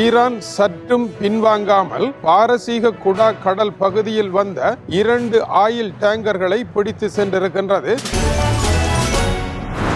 Iran சற்றும் பின்வாங்காமல் பாரசீக குடா கடல் பகுதியில் வந்த இரண்டு ஆயில் டேங்கர்களை பிடித்து சென்றிருக்கின்றது.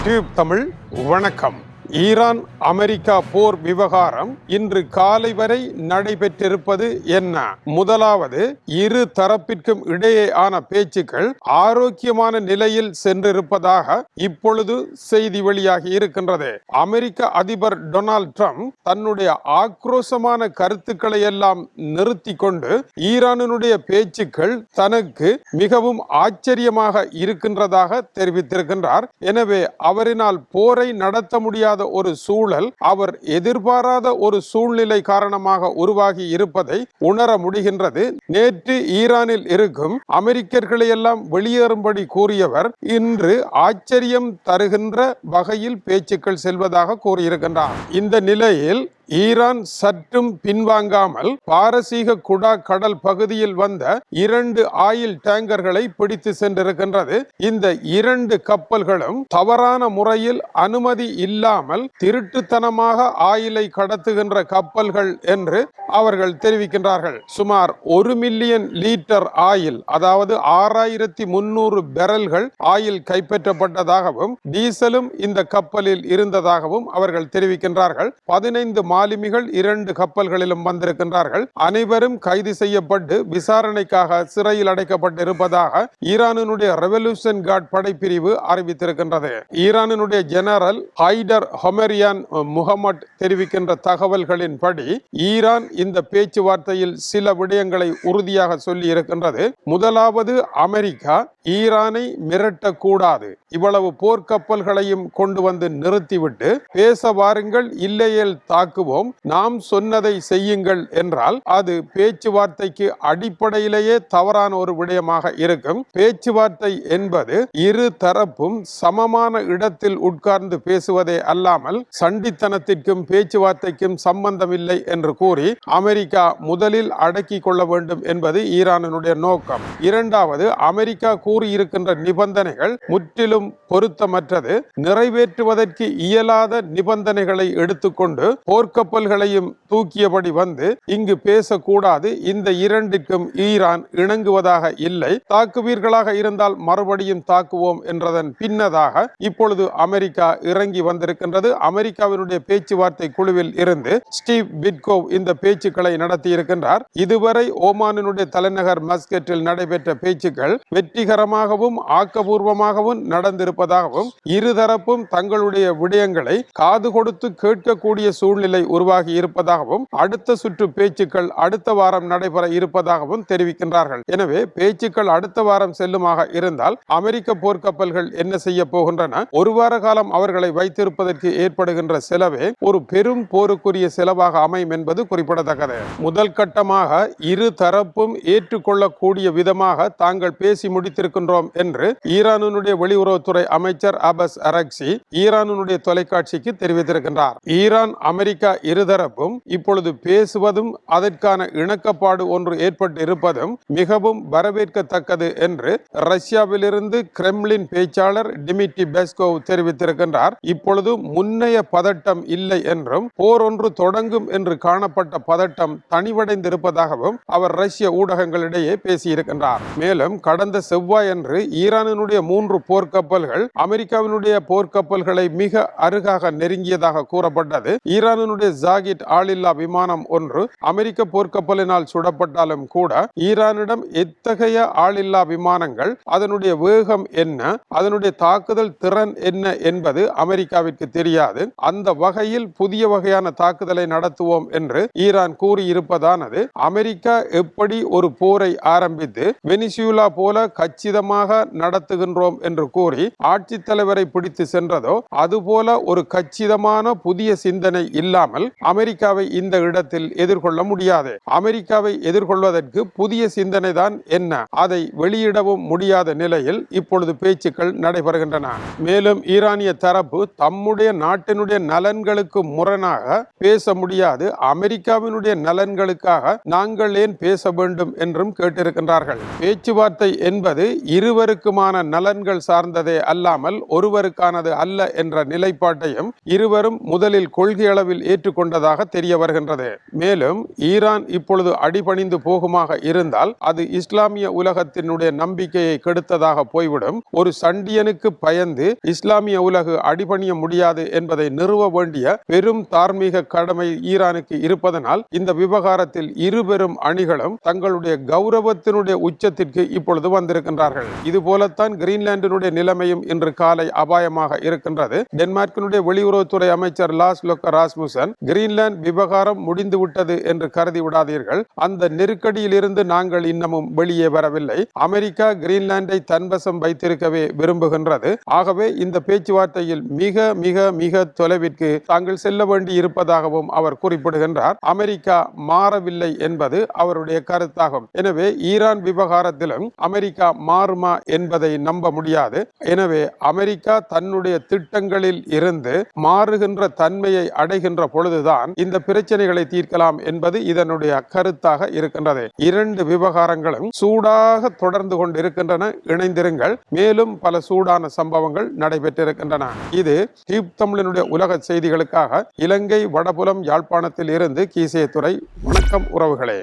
டியூப் தமிழ் வணக்கம். ஈரான் அமெரிக்கா போர் விவகாரம் இன்று காலை வரை நடைபெற்றிருப்பது என்ன? முதலாவது இரு தரப்பிற்கும் இடையேயான பேச்சுக்கள் ஆரோக்கியமான நிலையில் சென்றிருப்பதாக இப்பொழுது செய்தி வெளியாகி இருக்கின்றது. அமெரிக்க அதிபர் டொனால்ட் ட்ரம்ப் தன்னுடைய ஆக்ரோஷமான கருத்துக்களை எல்லாம் நிறுத்தி கொண்டு ஈரானினுடைய பேச்சுக்கள் தனக்கு மிகவும் ஆச்சரியமாக இருக்கின்றதாக தெரிவித்திருக்கின்றார். எனவே அவரினால் போரை நடத்த முடியாத ஒரு சூழல் அவர் எதிர்பாராத ஒரு சூழ்நிலை காரணமாக உருவாகி இருப்பதை உணர முடிகின்றது. நேற்று ஈரானில் இருக்கும் அமெரிக்கர்களை எல்லாம் வெளியேறும்படி கூறியவர் இன்று ஆச்சரியம் தருகின்ற வகையில் பேச்சுக்கள் செல்வதாக கூறியிருக்கின்றார். இந்த நிலையில் ஈரான் சற்றும் பின்வாங்காமல் பாரசீக குடா கடல் பகுதியில் வந்த இரண்டு ஆயில் டேங்கர்களை பிடித்து சென்றிருக்கின்றது. இந்த இரண்டு கப்பல்களும் தவறான முறையில் அனுமதி இல்லாமல் திருட்டுத்தனமாக ஆயிலை கடத்துகின்ற கப்பல்கள் என்று அவர்கள் தெரிவிக்கின்றார்கள். சுமார் ஒரு மில்லியன் லீட்டர் ஆயில் அதாவது ஆறாயிரத்தி முன்னூறு பெரல்கள் ஆயில் கைப்பற்றப்பட்டதாகவும் டீசலும் இந்த கப்பலில் இருந்ததாகவும் அவர்கள் தெரிவிக்கின்றார்கள். பதினைந்து மாலுமிகள் இரண்டு கப்பல்களிலும் வந்திருக்கின்றார்கள். அனைவரும் கைது செய்யப்பட்டு விசாரணைக்காக சிறையில் அடைக்கப்பட்டிருப்பதாக ஈரானினுடைய ரெவல்யூஷன் கார்டு படைப்பிரிவு அறிவித்திருக்கின்றது. ஈரானினுடைய ஜெனரல் ஹைடர் ஹொமரியான் முகமட் தெரிவிக்கின்ற தகவல்களின்படி ஈரான் இந்த பேச்சுவார்த்தையில் சில விடயங்களை உறுதியாக சொல்லி இருக்கின்றது முதலாவது அமெரிக்கா ஈரானை மிரட்டக்கூடாது. இவ்வளவு போர்க்கப்பல்களையும் கொண்டு வந்து நிறுத்திவிட்டு பேச வாருங்கள் இல்லையேல் தாக்கு தாக்குவோம் நாம் சொன்னதை செய்யுங்கள் என்றால் அது பேச்சுவார்த்தைக்கு அடிப்படையிலேயே தவறான ஒரு விடயமாக இருக்கும். பேச்சுவார்த்தை என்பது இரு தரப்பும் சமமான இடத்தில் உட்கார்ந்து பேசுவதே அல்லாமல் சண்டித்தனத்திற்கும் பேச்சுவார்த்தைக்கும் சம்பந்தமில்லை என்று கூறி அமெரிக்கா முதலில் அடக்கிக் கொள்ள வேண்டும் என்பது ஈரானினுடைய நோக்கம். இரண்டாவது அமெரிக்கா கூறியிருக்கின்ற நிபந்தனைகள் முற்றிலும் பொருத்தமற்றது. நிறைவேற்றுவதற்கு இயலாத நிபந்தனைகளை எடுத்துக்கொண்டு போர்க்கப்பல்களையும் தூக்கியபடி வந்து இங்கு பேசக்கூடாது. இந்த இரண்டிற்கும் ஈரான் இணங்குவதாக இல்லை. தாக்குவீர்களாக இருந்தால் மறுபடியும் தாக்குவோம் என்றதன் பின்னதாக இப்பொழுது அமெரிக்கா இறங்கி வந்திருக்கின்றது. அமெரிக்காவினுடைய பேச்சுவார்த்தை குழுவில் இருந்து ஸ்டீவ் பிட்கோவ் இந்த பேச்சுக்களை நடத்தி இருக்கின்றார் இதுவரை ஓமானினுடைய தலைநகர் மஸ்கெட்டில் நடைபெற்ற பேச்சுக்கள் வெற்றிகரமாகவும் ஆக்கபூர்வமாகவும் நடந்திருப்பதாகவும் இருதரப்பும் தங்களுடைய விடயங்களை காது கொடுத்து கேட்கக்கூடிய சூழ்நிலை உருவாகி இருப்பதாகவும் அடுத்த சுற்று பேச்சுக்கள் அடுத்த வாரம் நடைபெற இருப்பதாகவும் தெரிவிக்கின்றார்கள். எனவே பேச்சுக்கள் அடுத்த வாரம் செல்லுமாக இருந்தால் அமெரிக்க போர்க்கப்பல்கள் என்ன செய்ய போகின்றன ஒரு வார காலம் அவர்களை வைத்திருப்பதற்கு ஏற்படுகின்ற செலவே ஒரு பெரும் போருக்குரிய செலவாக அமையும் என்பது குறிப்பிடத்தக்கது. முதல் கட்டமாக இரு தரப்பும் ஏற்றுக்கொள்ளக்கூடிய விதமாக தாங்கள் பேசி முடித்திருக்கின்றோம் என்று ஈரானுடைய வெளியுறவுத்துறை அமைச்சர் அபஸ் அரக்சி ஈரானுடைய தொலைக்காட்சிக்கு தெரிவித்திருக்கின்றார். ஈரான் அமெரிக்கா இருதரப்பும் இப்பொழுது பேசுவதும் அதற்கான இணக்கப்பாடு ஒன்று ஏற்பட்டு இருப்பதும் மிகவும் வரவேற்கத்தக்கது என்று ரஷ்யாவிலிருந்து கிரெம்லின் பேச்சாளர் டிமிட்ரி பெஸ்கோவ் தெரிவித்திருக்கின்றார். இப்பொழுது முன்னைய பதட்டம் இல்லை என்றும் போர் ஒன்று தொடங்கும் என்று காணப்பட்ட பதட்டம் தனிவடைந்திருப்பதாகவும் அவர் ரஷ்ய ஊடகங்களிடையே பேசியிருக்கின்றார். மேலும் கடந்த செவ்வாய் அன்று ஈரானினுடைய மூன்று போர்க்கப்பல்கள் அமெரிக்காவினுடைய போர்க்கப்பல்களை மிக அருகாக நெருங்கியதாக கூறப்பட்டது. ஈரானினுடைய ஜாகிட் ஆளில்லா விமானம் ஒன்று அமெரிக்க போர்க்கப்பலினால் சுடப்பட்டாலும் கூட ஈரானிடம் எத்தகைய ஆளில்லா விமானங்கள் அதனுடைய வேகம் என்ன அதனுடைய தாக்குதல் திறன் என்ன என்பது அமெரிக்காவிற்கு தெரியாது. அந்த வகையில் புதிய வகையான தாக்குதலை நடத்துவோம் என்று ஈரான் கூறியிருப்பதானது. அமெரிக்கா எப்படி ஒரு போரை ஆரம்பித்து வெனிசுலா போல கச்சிதமாக நடத்துகின்றோம் என்று கூறி ஆட்சி தலைவரை பிடித்து சென்றதோ அதுபோல ஒரு கச்சிதமான புதிய சிந்தனை இல்லாமல் அமெரிக்காவை இந்த இடத்தில் எதிர்கொள்ள முடியாது. அமெரிக்காவை எதிர்கொள்வதற்கு புதிய சிந்தனை தான் என்ன? அதை வெளியிடவும் முடியாத நிலையில் இப்பொழுது பேச்சுக்கள் நடைபெறுகின்றன. மேலும் ஈரானிய தரப்பு தம்முடைய நாட்டினுடைய நலன்களுக்கு முரணாக பேச முடியாது. அமெரிக்காவினுடைய நலன்களுக்காக நாங்கள் ஏன் பேச வேண்டும் என்றும் கேட்டிருக்கின்றார்கள். பேச்சுவார்த்தை என்பது இருவருக்குமான நலன்கள் சார்ந்ததே அல்லாமல் ஒருவருக்கானது அல்ல என்ற நிலைப்பாட்டையும் இருவரும் முதலில் கொள்கை அளவில் ஏற்றுக்கொண்டதாக தெரிய வருகின்றது. மேலும் ஈரான் இப்பொழுது அடிபணிந்து போகுமாக இருந்தால் அது இஸ்லாமிய உலகத்தினுடைய நம்பிக்கையை கெடுத்ததாக போய்விடும். ஒரு சண்டியனுக்கு பயந்து இஸ்லாமிய உலகு அடிபணிய முடியாது என்பதை நிறுவ வேண்டிய பெரும் தார்மீக கடமை ஈரானுக்கு இருப்பதனால் இந்த விவகாரத்தில் இருபெரும் அணிகளும் தங்களுடைய கௌரவத்தினுடைய உச்சத்திற்கு இப்பொழுது வந்திருக்கின்றார்கள். இது போலத்தான் கிரீன்லாந்தினுடைய நிலைமையும் இன்று காலை அபாயமாக இருக்கின்றது. டென்மார்க்கினுடைய வெளியுறவுத்துறை அமைச்சர் லாஸ் லொக்க ராஸ்முசன் கிரீன்லாந்து விவகாரம் முடிந்து விட்டது என்று கருதி விடாதீர்கள். அந்த நெருக்கடியிலிருந்து நாங்கள் இன்னமும் வெளியே வரவில்லை. அமெரிக்கா கிரீன்லாந்தை தன்வசம் வைத்திருக்கவே விரும்புகின்றது. ஆகவே இந்த பேச்சுவார்த்தையில் மிக மிக மிக தொலைவிற்கு தாங்கள் செல்ல வேண்டி இருப்பதாகவும் அவர் குறிப்பிடுகின்றார். அமெரிக்கா மாறவில்லை என்பது அவருடைய கருத்தாகும். எனவே ஈரான் விவகாரத்திலும் அமெரிக்கா மாறுமா என்பதை நம்ப முடியாது. எனவே அமெரிக்கா தன்னுடைய திட்டங்களில் இருந்து மாறுகின்ற தன்மையை அடைகின்ற பொழுதுதான் இந்த பிரச்சனைகளை தீர்க்கலாம் என்பது இதனுடைய கருத்தாக இருக்கின்றது. இரண்டு விவகாரங்களும் சூடாக தொடர்ந்து கொண்டிருக்கின்றன. இணைந்திருங்கள். மேலும் பல சூடான சம்பவங்கள் நடைபெற்றிருக்கின்றன. இது டியூப் தமிழனுடைய உலக செய்திகளுக்காக இலங்கை வடபுலம் யாழ்ப்பாணத்தில் இருந்து கீசே துறை வணக்கம் உறவுகளே.